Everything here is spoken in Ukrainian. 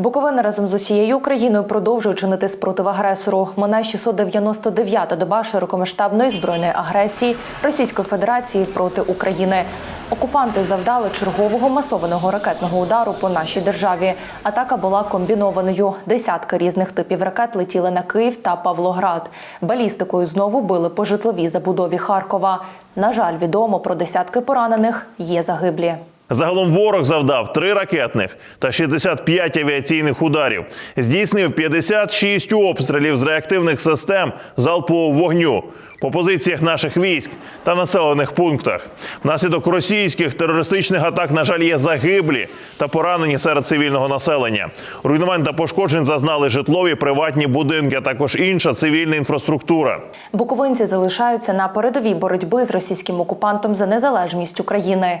Буковина разом з усією Україною продовжує чинити спротив агресору. Минає 699-та доба широкомасштабної збройної агресії Російської Федерації проти України. Окупанти завдали чергового масованого ракетного удару по нашій державі. Атака була комбінованою. Десятки різних типів ракет летіли на Київ та Павлоград. Балістикою знову били по житловій забудові Харкова. На жаль, відомо про десятки поранених. Є загиблі. Загалом ворог завдав три ракетних та 65 авіаційних ударів. Здійснив 56 обстрілів з реактивних систем залпового вогню по позиціях наших військ та населених пунктах. Внаслідок російських терористичних атак, на жаль, є загиблі та поранені серед цивільного населення. Руйнувань та пошкоджень зазнали житлові приватні будинки, а також інша цивільна інфраструктура. Буковинці залишаються на передовій боротьби з російським окупантом за незалежність України.